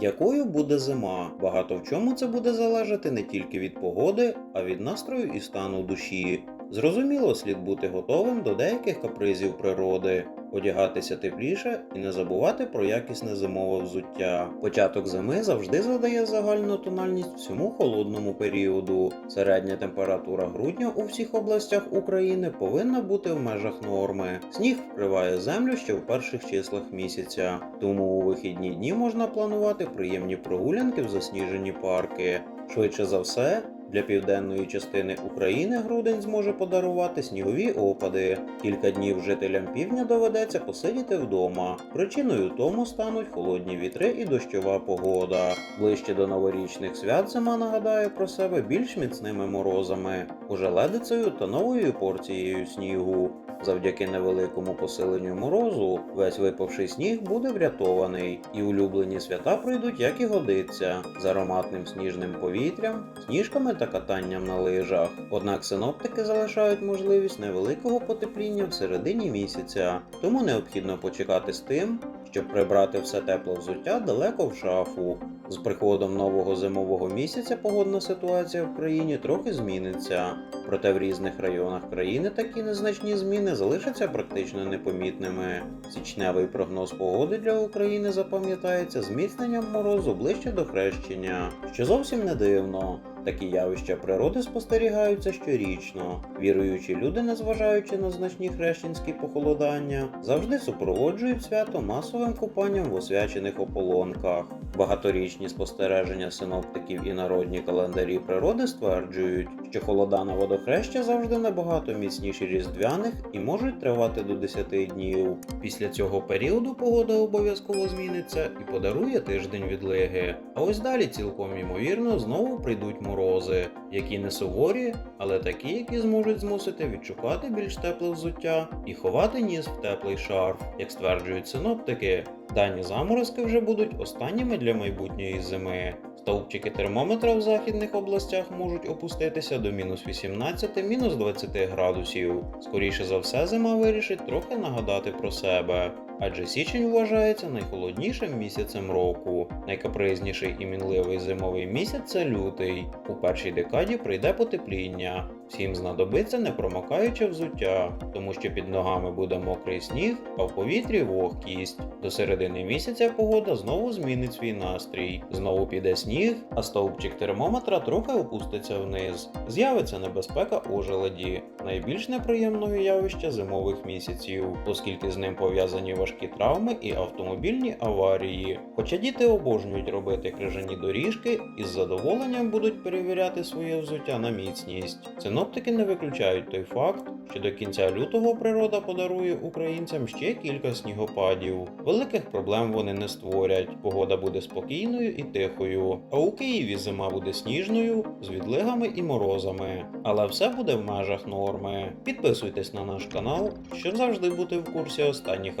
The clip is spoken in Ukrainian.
Якою буде зима? Багато в чому це буде залежати не тільки від погоди, а від настрою і стану душі. Зрозуміло, слід бути готовим до деяких капризів природи, одягатися тепліше і не забувати про якісне зимове взуття. Початок зими завжди задає загальну тональність всьому холодному періоду. Середня температура грудня у всіх областях України повинна бути в межах норми. Сніг вкриває землю ще в перших числах місяця, тому у вихідні дні можна планувати приємні прогулянки в засніжені парки. Швидше за все, для південної частини України грудень зможе подарувати снігові опади. Кілька днів жителям півдня доведеться посидіти вдома. Причиною тому стануть холодні вітри і дощова погода. Ближче до новорічних свят зима нагадає про себе більш міцними морозами, ожеледицею та новою порцією снігу. Завдяки невеликому посиленню морозу весь випавший сніг буде врятований, і улюблені свята пройдуть як і годиться, з ароматним сніжним повітрям, сніжками та катанням на лижах. Однак синоптики залишають можливість невеликого потепління в середині місяця, тому необхідно почекати з тим, щоб прибрати все тепле взуття далеко в шафу. З приходом нового зимового місяця погодна ситуація в країні трохи зміниться. Проте в різних районах країни такі незначні зміни залишаться практично непомітними. Січневий прогноз погоди для України запам'ятається зміцненням морозу ближче до хрещення, що зовсім не дивно. Такі явища природи спостерігаються щорічно. Віруючі люди, незважаючи на значні хрещенські похолодання, завжди супроводжують свято масовим купанням в освячених ополонках. Багаторічні спостереження синоптиків і народні календарі природи стверджують, що холода на водохреща завжди набагато міцніші різдвяних і можуть тривати до 10 днів. Після цього періоду погода обов'язково зміниться і подарує тиждень відлиги. А ось далі цілком ймовірно знову прийдуть морози, які не суворі, але такі, які зможуть змусити відшукати більш тепле взуття і ховати ніс в теплий шарф. Як стверджують синоптики, дані заморозки вже будуть останніми для майбутньої зими. Стовпчики термометра в західних областях можуть опуститися до мінус 18, мінус 20 градусів. Скоріше за все, зима вирішить трохи нагадати про себе, адже січень вважається найхолоднішим місяцем року. Найкапризніший і мінливий зимовий місяць це лютий. У першій декаді прийде потепління. Всім знадобиться непромокаюче взуття, тому що під ногами буде мокрий сніг, а в повітрі вогкість. До середини місяця погода знову змінить свій настрій. Знову піде сніг, а стовпчик термометра трохи опуститься вниз. З'явиться небезпека ожеледі, найбільш неприємного явища зимових місяців, оскільки з ним пов'язані важкі травми і автомобільні аварії. Хоча діти обожнюють робити крижані доріжки і з задоволенням будуть перевіряти своє взуття на міцність. Синоптики не виключають той факт, що до кінця лютого природа подарує українцям ще кілька снігопадів. Великих проблем вони не створять. Погода буде спокійною і тихою. А у Києві зима буде сніжною, з відлигами і морозами. Але все буде в межах норми. Підписуйтесь на наш канал, щоб завжди бути в курсі останніх